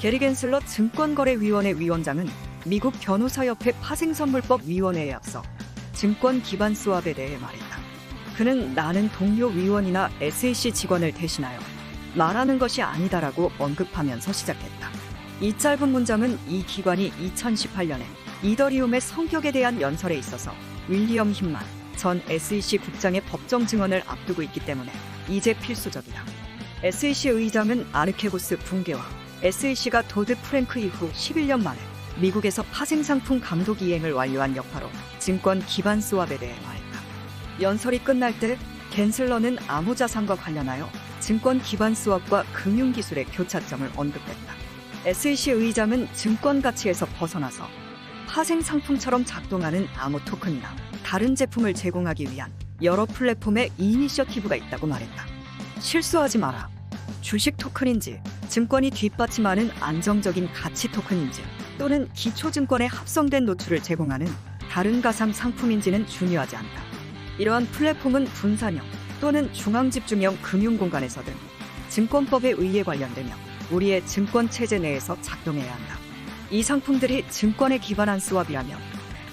게리 겐슬러 증권거래위원회 위원장은 미국 변호사협회 파생선물법 위원회에 앞서 증권 기반 수합에 대해 말했다. 그는 나는 동료 위원이나 SAC 직원을 대신하여 말하는 것이 아니다라고 언급하면서 시작했다. 이 짧은 문장은 이 기관이 2018년에 이더리움의 성격에 대한 연설에 있어서 윌리엄 힘만 전 SEC 국장의 법정 증언을 앞두고 있기 때문에 이제 필수적이다. SEC 의장은 아르케고스 붕괴와 SEC가 도드 프랭크 이후 11년 만에 미국에서 파생상품 감독 이행을 완료한 여파로 증권 기반 수합에 대해 말했다. 연설이 끝날 때 겐슬러는 암호자산과 관련하여 증권 기반 수합과 금융기술의 교차점을 언급했다. SEC 의장은 증권 가치에서 벗어나서 파생 상품처럼 작동하는 암호 토큰이나 다른 제품을 제공하기 위한 여러 플랫폼의 이니셔티브가 있다고 말했다. 실수하지 마라. 주식 토큰인지 증권이 뒷받침하는 안정적인 가치 토큰인지 또는 기초증권에 합성된 노출을 제공하는 다른 가상 상품인지는 중요하지 않다. 이러한 플랫폼은 분산형 또는 중앙집중형 금융공간에서든 증권법에 의해 관련되며 우리의 증권 체제 내에서 작동해야 한다. 이 상품들이 증권에 기반한 수합이라면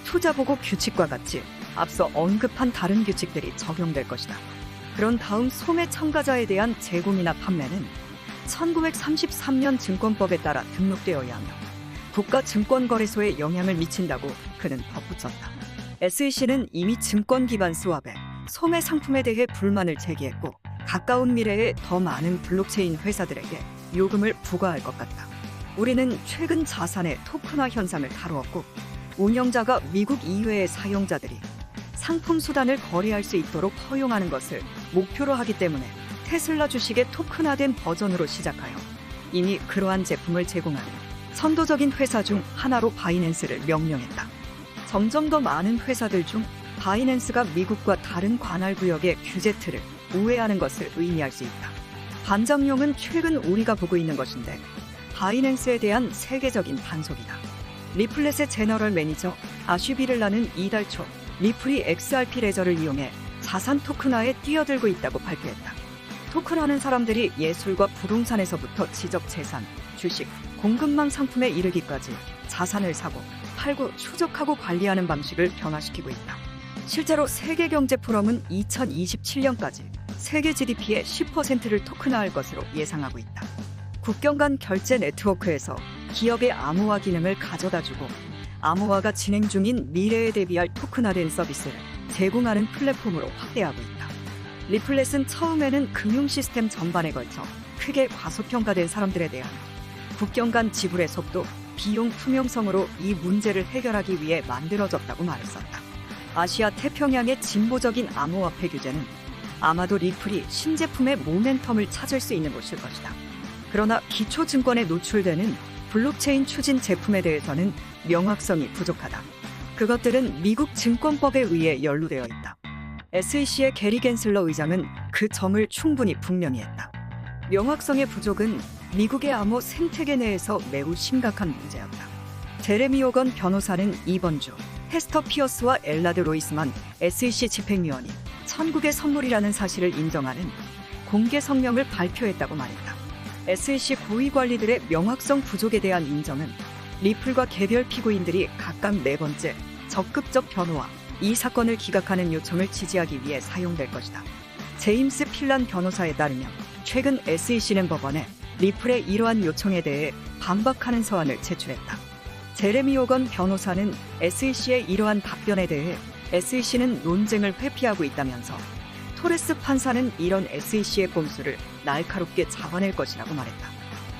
투자보고 규칙과 같이 앞서 언급한 다른 규칙들이 적용될 것이다. 그런 다음 소매 첨가자에 대한 제공이나 판매는 1933년 증권법에 따라 등록되어야 하며 국가증권거래소에 영향을 미친다고 그는 덧붙였다. SEC는 이미 증권 기반 수합에 소매 상품에 대해 불만을 제기했고 가까운 미래에 더 많은 블록체인 회사들에게 요금을 부과할 것 같다. 우리는 최근 자산의 토큰화 현상을 다루었고 운영자가 미국 이외의 사용자들이 상품 수단을 거래할 수 있도록 허용하는 것을 목표로 하기 때문에 테슬라 주식의 토큰화된 버전으로 시작하여 이미 그러한 제품을 제공하는 선도적인 회사 중 하나로 바이낸스를 명명했다. 점점 더 많은 회사들 중 바이낸스가 미국과 다른 관할 구역의 규제 틀을 우회하는 것을 의미할 수 있다. 반장용은 최근 우리가 보고 있는 것인데 바이낸스에 대한 세계적인 단속이다. 리플렛의 제너럴 매니저 아슈비를라는 이달 초 리플이 XRP 레저를 이용해 자산 토큰화에 뛰어들고 있다고 발표했다. 토큰하는 사람들이 예술과 부동산에서부터 지적 재산, 주식, 공급망 상품에 이르기까지 자산을 사고 팔고 추적하고 관리하는 방식을 변화시키고 있다. 실제로 세계 경제 포럼은 2027년까지 세계 GDP의 10%를 토큰화할 것으로 예상하고 있다. 국경 간 결제 네트워크에서 기업의 암호화 기능을 가져다 주고 암호화가 진행 중인 미래에 대비할 토큰화된 서비스를 제공하는 플랫폼으로 확대하고 있다. 리플렛은 처음에는 금융 시스템 전반에 걸쳐 크게 과소평가된 사람들에 대한 국경 간 지불의 속도, 비용 투명성으로 이 문제를 해결하기 위해 만들어졌다고 말했었다. 아시아 태평양의 진보적인 암호화폐 규제는 아마도 리플이 신제품의 모멘텀을 찾을 수 있는 곳일 것이다. 그러나 기초 증권에 노출되는 블록체인 추진 제품에 대해서는 명확성이 부족하다. 그것들은 미국 증권법에 의해 연루되어 있다. SEC의 게리 겐슬러 의장은 그 점을 충분히 분명히 했다. 명확성의 부족은 미국의 암호 생태계 내에서 매우 심각한 문제였다. 제레미 오건 변호사는 이번 주 헤스터 피어스와 엘라드 로이스만 SEC 집행위원이 천국의 선물이라는 사실을 인정하는 공개 성명을 발표했다고 말했다. SEC 고위 관리들의 명확성 부족에 대한 인정은 리플과 개별 피고인들이 각각 네 번째 적극적 변호와 이 사건을 기각하는 요청을 지지하기 위해 사용될 것이다. 제임스 필란 변호사에 따르면 최근 SEC는 법원에 리플의 이러한 요청에 대해 반박하는 서한을 제출했다. 제레미 오건 변호사는 SEC의 이러한 답변에 대해 SEC는 논쟁을 회피하고 있다면서 토레스 판사는 이런 SEC의 꼼수를 날카롭게 잡아낼 것이라고 말했다.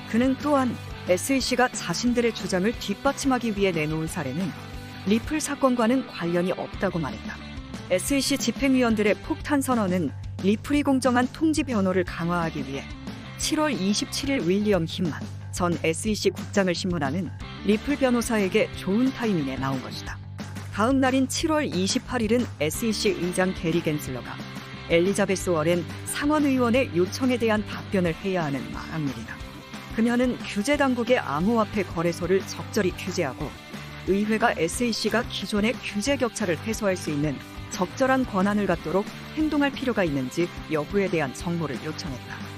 그는 또한 SEC가 자신들의 주장을 뒷받침하기 위해 내놓은 사례는 리플 사건과는 관련이 없다고 말했다. SEC 집행위원들의 폭탄 선언은 리플이 공정한 통지 변호를 강화하기 위해 7월 27일 윌리엄 힘만 전 SEC 국장을 신문하는 리플 변호사에게 좋은 타이밍에 나온 것이다. 다음 날인 7월 28일은 SEC 의장 게리 겐슬러가 엘리자베스 워렌 상원의원의 요청에 대한 답변을 해야 하는 마감일이다. 그녀는 규제 당국의 암호화폐 거래소를 적절히 규제하고 의회가 SEC가 기존의 규제 격차를 해소할 수 있는 적절한 권한을 갖도록 행동할 필요가 있는지 여부에 대한 정보를 요청했다.